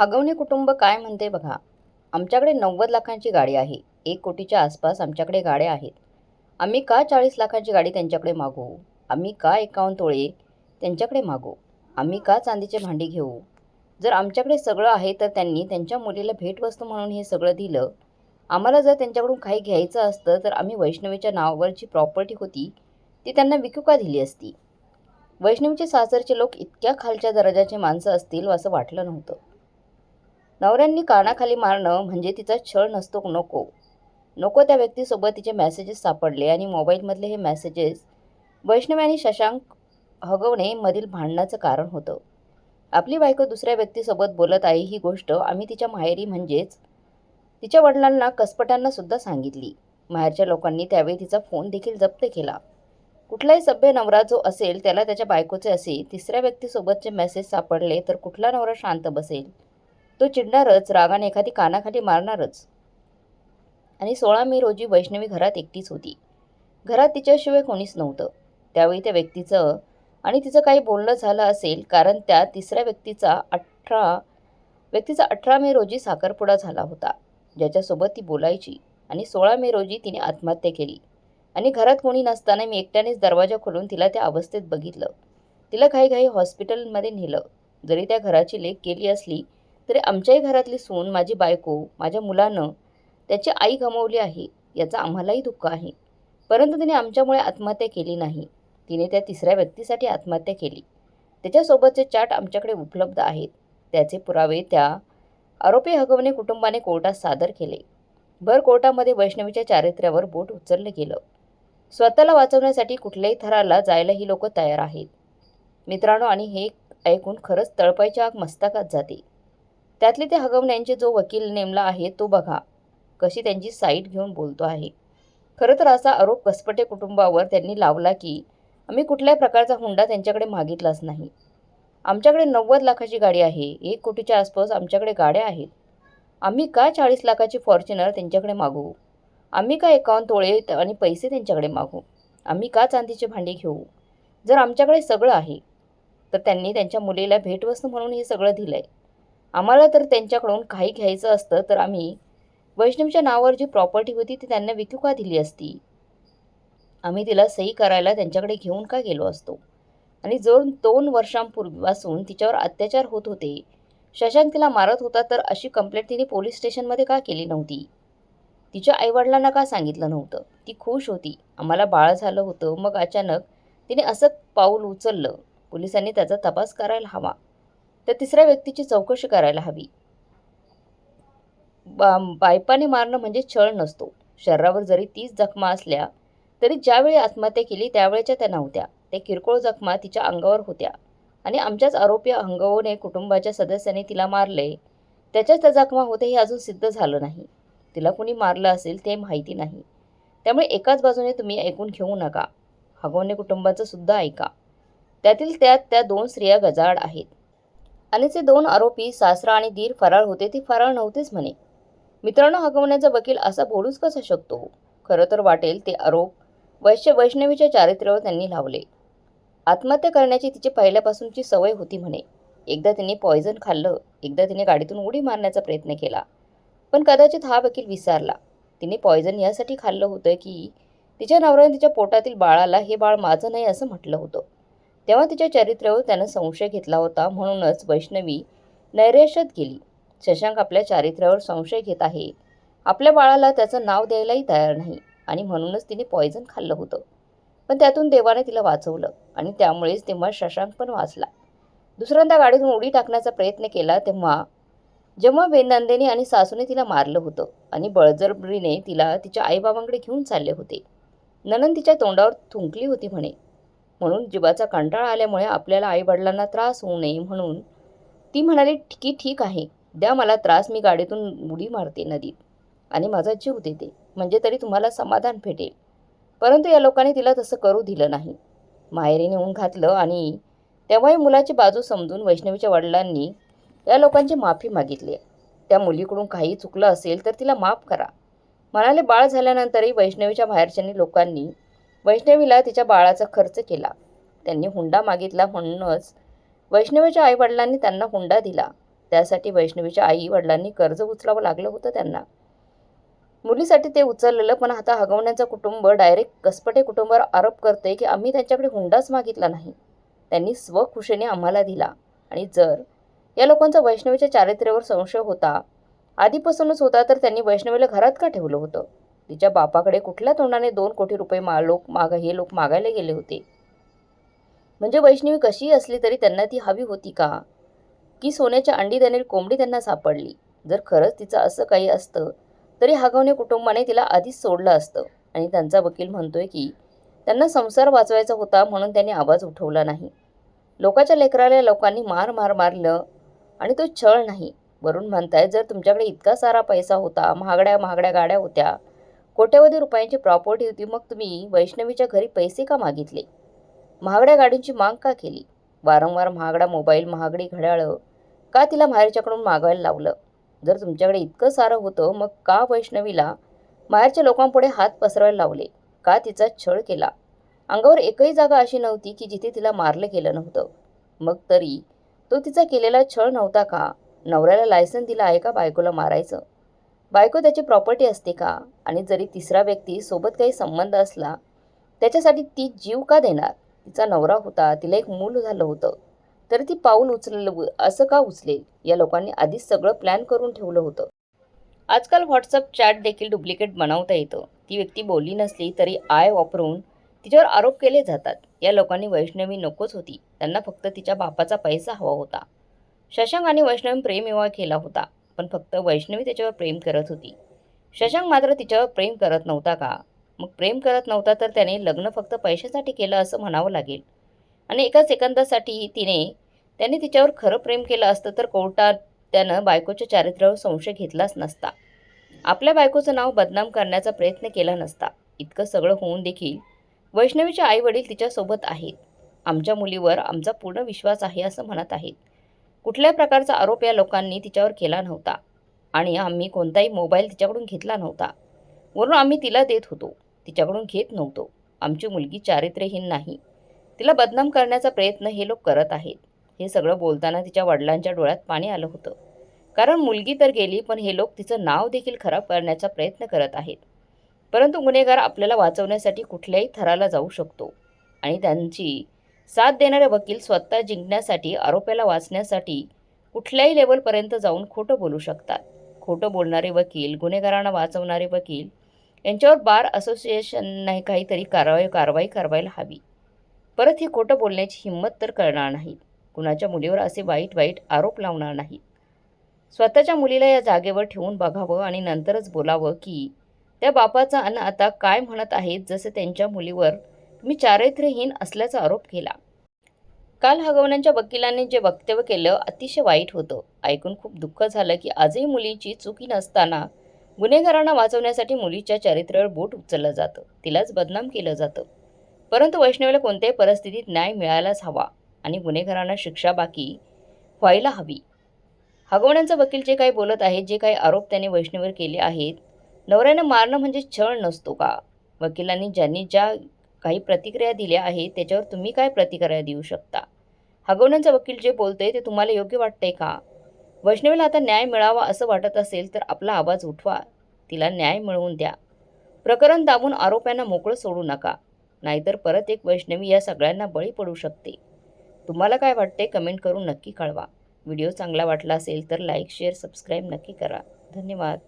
हगवणे कुटुंब काय म्हणते बघा. आमच्याकडे नव्वद लाखांची गाडी आहे. एक कोटीच्या आसपास आमच्याकडे गाड्या आहेत. आम्ही का चाळीस लाखांची गाडी त्यांच्याकडे मागू? आम्ही का एकावन्न तोळे त्यांच्याकडे मागू? आम्ही का चांदीचे भांडी घेऊ? जर आमच्याकडे सगळं आहे तर त्यांनी त्यांच्या मुलीला भेटवस्तू म्हणून हे सगळं दिलं. आम्हाला जर त्यांच्याकडून काही घ्यायचं असतं तर आम्ही वैष्णवीच्या नावावर जी प्रॉपर्टी होती ती त्यांना विकू का दिली असती? वैष्णवीचे सासरचे लोक इतक्या खालच्या दर्जाचे माणसं असतील असं वाटलं नव्हतं. नवऱ्यांनी कानाखाली मारणं म्हणजे तिचा छळ नसतो नको. नको त्या व्यक्तीसोबत तिचे मेसेजेस सापडले आणि मोबाईलमधले हे मेसेजेस वैष्णवी आणि शशांक हगवणे मधील भांडणाचं कारण होतं. आपली बायको दुसऱ्या व्यक्तीसोबत बोलत आहे ही गोष्ट आम्ही तिच्या माहेरी म्हणजेच तिच्या वडिलांना कसपटांना सुद्धा सांगितली. माहेरच्या लोकांनी त्यावेळी तिचा फोन देखील जप्त केला. कुठलाही सभ्य नवरा जो असेल त्याला त्याच्या बायकोचे असे तिसऱ्या व्यक्तीसोबतचे मेसेज सापडले तर कुठला नवरा शांत बसेल? तो चिडणारच रागाने एखादी कानाखाली मारणारच. आणि सोळा मे रोजी वैष्णवी घरात एकटीच होती. घरात तिच्याशिवाय कोणीच नव्हतं. त्यावेळी त्या व्यक्तीचं आणि तिचं काही बोलणं झालं असेल कारण त्या तिसऱ्या व्यक्तीचा अठरा व्यक्तीचा अठरा मे रोजी साखरपुडा झाला होता ज्याच्यासोबत ती बोलायची. आणि सोळा मे रोजी तिने आत्महत्या केली. आणि घरात कोणी नसताना मी एकट्यानेच दरवाजा खोलून तिला त्या अवस्थेत बघितलं. तिला काही काही हॉस्पिटलमध्ये नेलं. जरी त्या घराची लेख केली असली तरी आमच्याही घरातली सून माझी बायको माझ्या मुलानं त्याची आई गमावली आहे याचं आम्हालाही दुःख आहे. परंतु तिने आमच्यामुळे आत्महत्या केली नाही. तिने त्या तिसऱ्या व्यक्तीसाठी आत्महत्या केली. त्याच्यासोबतचे चाट आमच्याकडे उपलब्ध आहेत. त्याचे पुरावे त्या आरोपी हगवणे कुटुंबाने कोर्टात सादर केले. भर कोर्टामध्ये वैष्णवीच्या चारित्र्यावर बोट उचललं गेलं. स्वतःला वाचवण्यासाठी कुठल्याही थराला जायला ही लोक तयार आहेत. मित्रांनो आणि हे ऐकून खरंच तळपायची आग मस्तकात जाते. त्यातले ते हगवण्यांचे जो वकील नेमला आहे तो बघा. कशी त्यांची साईट घेऊन बोलतो आहे. खरं तर असा आरोप कसपटे कुटुंबावर त्यांनी लावला की आम्ही कुठल्याही प्रकारचा हुंडा त्यांच्याकडे मागितलाच नाही. आमच्याकडे नव्वद लाखाची गाडी आहे. एक कोटीच्या आसपास आमच्याकडे गाड्या आहेत. आम्ही का चाळीस लाखाची फॉर्च्युनर त्यांच्याकडे मागू? आम्ही का एकावन्न तोळे आणि पैसे त्यांच्याकडे मागू? आम्ही का चांदीची भांडी घेऊ? जर आमच्याकडे सगळं आहे तर त्यांनी त्यांच्या मुलीला भेटवस्तू म्हणून हे सगळं दिलं आहे आम्हाला तर त्यांच्याकडून काही घ्यायचं असतं तर आम्ही वैष्णवच्या नावावर जी प्रॉपर्टी होती ती त्यांना विकू का दिली असती? आम्ही तिला सही करायला त्यांच्याकडे घेऊन का गेलो असतो? आणि जर दोन वर्षांपूर्वीपासून तिच्यावर अत्याचार होत होते शशांक तिला मारत होता तर अशी कंप्लेंट तिने पोलीस स्टेशनमध्ये का केली नव्हती? तिच्या आईवडिलांना का सांगितलं नव्हतं? ती खुश होती. आम्हाला बाळ झालं होतं मग अचानक तिने असं पाऊल उचललं. पोलिसांनी त्याचा तपास करायला हवा. तर तिसऱ्या व्यक्तीची चौकशी करायला हवी. बा बायपाने मारणं म्हणजे छळ नसतो. शरीरावर जरी तीस जखमा असल्या तरी ज्यावेळी आत्महत्या केली त्यावेळेच्या त्या नव्हत्या. त्या किरकोळ जखमा तिच्या अंगावर होत्या. आणि आमच्याच आरोपी अंगवने कुटुंबाच्या सदस्याने तिला मारले. त्याच्याच त्या जखमा होते हे अजून सिद्ध झालं नाही. तिला कुणी मारलं असेल ते माहिती नाही. त्यामुळे एकाच बाजूने तुम्ही ऐकून घेऊ नका. हगवणे कुटुंबाचं सुद्धा ऐका. त्यातील त्यात त्या दोन स्त्रिया गजाड आहेत. आणि दोन आरोपी सासरा आणि दीर फराळ होते ते फराळ नव्हतेच म्हणे. मित्रांनो हगवण्याचा वकील असा बोलूच कसा शकतो? खरं तर वाटेल ते आरोप वैश्य वैष्णवीच्या चारित्र्यावर त्यांनी लावले. आत्महत्या करण्याची तिची पहिल्यापासूनची सवय होती म्हणे. एकदा तिने पॉयझन खाल्लं एकदा तिने गाडीतून उडी मारण्याचा प्रयत्न केला. पण कदाचित हा वकील विसरला. तिने पॉयझन यासाठी खाल्लं होतं की तिच्या नवऱ्याने तिच्या पोटातील बाळाला हे बाळ माझं नाही असं म्हटलं होतं. तेव्हा तिच्या चरित्र्यावर त्यानं संशय घेतला होता. म्हणूनच वैष्णवी नैराश्यात गेली. शशांक आपल्या चारित्र्यावर संशय घेत आहे. आपल्या बाळाला त्याचं नाव द्यायलाही तयार नाही आणि म्हणूनच तिने पॉयझन खाल्लं होतं. पण त्यातून देवाने तिला वाचवलं आणि त्यामुळेच तेव्हा शशांक पण वाचला. दुसऱ्यांदा गाडीतून उडी टाकण्याचा प्रयत्न केला तेव्हा जेव्हा वेनंदेने आणि सासूने तिला मारलं होतं आणि बळजबरीने तिला तिच्या आईबाबांकडे घेऊन चालले होते. ननन तिच्या तोंडावर थुंकली होती म्हणे. म्हणून जीवाचा कंटाळा आल्यामुळे आपल्याला आईवडिलांना त्रास होऊ नये म्हणून ती म्हणाली की ठीक आहे द्या मला त्रास मी गाडीतून उडी मारते नदीत आणि माझा जीव देते म्हणजे तरी तुम्हाला समाधान भेटेल. परंतु या लोकांनी तिला तसं करू दिलं नाही. माहेरी नेऊन घातलं आणि तेव्हाही मुलाची बाजू समजून वैष्णवीच्या वडिलांनी या लोकांची माफी मागितली. त्या मुलीकडून काही चुकलं असेल तर तिला माफ करा. म्हणाले बाळ झाल्यानंतरही वैष्णवीच्या बाहेरच्यांनी लोकांनी वैष्णवीला तिच्या बाळाचा खर्च केला. त्यांनी हुंडा मागितला म्हणूनच वैष्णवीच्या आईवडिलांनी त्यांना हुंडा दिला. त्यासाठी वैष्णवीच्या आईवडिलांनी कर्ज उचलावं लागलं होतं त्यांना. मुलीसाठी ते उचललेलं पण आता हगवण्याचं कुटुंब डायरेक्ट कसपटे कुटुंबावर आरोप करते की आम्ही त्यांच्याकडे हुंडाच मागितला नाही. त्यांनी स्वखुशीने आम्हाला दिला. आणि जर या लोकांचा वैष्णवीच्या चारित्र्यावर संशय होता आधीपासूनच होता तर त्यांनी वैष्णवीला घरात का ठेवलं होतं? तिच्या बापाकडे कुठल्या तोंडाने दोन कोटी रुपये मा लोक माग हे लोक मागायला गेले होते? म्हणजे वैष्णवी कशी असली तरी त्यांना ती हवी होती का? की सोन्याच्या अंडी देणारी कोंबडी त्यांना सापडली? जर खरंच तिचं असं काही असतं तरी हागवणे कुटुंबाने तिला आधीच सोडलं असतं. आणि त्यांचा वकील म्हणतोय की त्यांना संसार वाचवायचा होता म्हणून त्यांनी आवाज उठवला नाही. लोकाच्या लेकराला लोकांनी मार मार मारलं आणि तो छळ नाही. वरून म्हणताय जर तुमच्याकडे इतका सारा पैसा होता महागड्या महागड्या गाड्या होत्या कोट्यवधी रुपयांची प्रॉपर्टी होती मग तुम्ही वैष्णवीच्या घरी पैसे का मागितले? महागड्या गाडींची माग का केली? वारंवार महागडा मोबाईल महागडी घड्याळं. का तिला माहेरच्याकडून मागवायला लावलं? जर तुमच्याकडे इतकं सारं होतं मग का वैष्णवीला माहेरच्या लोकांपुढे हात पसरवायला लावले? का तिचा छळ केला? अंगावर एकही जागा अशी नव्हती की जिथे तिला मारलं गेलं नव्हतं. मग तरी तो तिचा केलेला छळ नव्हता का? नवऱ्याला लायसन दिला आहे का बायकोला मारायचं? बायको त्याची प्रॉपर्टी असते का? आणि जरी तिसरा व्यक्ती सोबत काही संबंध असला त्याच्यासाठी ती जीव का देणार? तिचा नवरा होता तिला एक मूल झालं होतं. तर ती पाऊल उचललं असं का उचलेल? या लोकांनी आधीच सगळं प्लॅन करून ठेवलं होतं. आजकाल व्हॉट्सअप चॅट देखील डुप्लिकेट बनवता येतं. ती व्यक्ती बोलली नसली तरी आय वापरून तिच्यावर आरोप केले जातात. या लोकांनी वैष्णवी नकोच होती. त्यांना फक्त तिच्या बापाचा पैसा हवा होता. शशांक आणि वैष्णवी प्रेमविवाह केला होता. पण फक्त वैष्णवी त्याच्यावर प्रेम करत होती. शशांक मात्र तिच्यावर प्रेम करत नव्हता का? मग प्रेम करत नव्हता तर त्याने लग्न फक्त पैशासाठी केलं असं म्हणावं लागेल. आणि एका सेकंदासाठी तिने त्याने तिच्यावर खरं प्रेम केलं असतं तर कोर्टात त्यानं बायकोच्या चारित्र्यावर संशय घेतलाच नसता. आपल्या बायकोचं नाव बदनाम करण्याचा प्रयत्न केला नसता. इतकं सगळं होऊन देखील वैष्णवीचे आईवडील तिच्यासोबत आहेत. आमच्या मुलीवर आमचा पूर्ण विश्वास आहे असं म्हणत आहेत. कुठल्या प्रकारचा आरोप या लोकांनी तिच्यावर केला नव्हता. आणि आम्ही कोणताही मोबाईल तिच्याकडून घेतला नव्हता. वरून आम्ही तिला देत होतो. तिच्याकडून घेत नव्हतो. आमची मुलगी चारित्र्यहीन नाही. तिला बदनाम करण्याचा प्रयत्न हे लोक करत आहेत. हे सगळं बोलताना तिच्या वडिलांच्या डोळ्यात पाणी आलं होतं. कारण मुलगी तर गेली पण हे लोक तिचं नाव देखील खराब करण्याचा प्रयत्न करत आहेत. परंतु गुन्हेगार आपल्याला वाचवण्यासाठी कुठल्याही थराला जाऊ शकतो. आणि त्यांची साथ देणारे वकील स्वतः जिंकण्यासाठी आरोप्याला वाचण्यासाठी कुठल्याही लेवलपर्यंत जाऊन खोटं बोलू शकतात. खोटं बोलणारे वकील गुन्हेगारांना वाचवणारे वकील यांच्यावर बार असोसिएशनने काहीतरी कारवाई कारवाई करायला हवी. परत ही खोटं बोलण्याची हिंमत तर करणार नाहीत. कुणाच्या मुलीवर असे वाईट वाईट आरोप लावणार नाहीत. स्वतःच्या मुलीला या जागेवर ठेवून बघावं आणि नंतरच बोलावं की त्या बापाचा अन्न आता काय म्हणत आहेत जसं त्यांच्या मुलीवर मी चारित्र्यहीन असल्याचा आरोप केला. काल हगवण्यांच्या वकिलांनी जे वक्तव्य केलं अतिशय वाईट होतं. ऐकून खूप दुःख झालं की आजही मुलीची चुकी नसताना गुन्हेगारांना वाचवण्यासाठी मुलीच्या चारित्र्यावर बोट उचललं जातं. तिलाच बदनाम केलं जातं. परंतु वैष्णवीला कोणत्याही परिस्थितीत न्याय मिळायलाच हवा आणि गुन्हेगारांना शिक्षा बाकी व्हायला हवी. हगवण्यांचा वकील जे काही बोलत आहेत जे काही आरोप त्याने वैष्णवीवर केले आहेत नवऱ्यानं मारणं म्हणजे छळ नसतो का? वकिलांनी ज्यांनी ज्या काही प्रतिक्रिया दिल्या आहेत त्याच्यावर तुम्ही काय प्रतिक्रिया देऊ शकता? हगवण्यांचा वकील जे बोलतोय ते तुम्हाला योग्य वाटतंय का? वैष्णवीला आता न्याय मिळावा असं वाटत असेल तर आपला आवाज उठवा. तिला न्याय मिळवून द्या. प्रकरण दाबून आरोप्यांना मोकळं सोडू नका. नाहीतर परत एक वैष्णवी या सगळ्यांना बळी पडू शकते. तुम्हाला काय वाटते कमेंट करून नक्की कळवा. व्हिडिओ चांगला वाटला असेल तर लाईक शेअर सबस्क्राईब नक्की करा. धन्यवाद.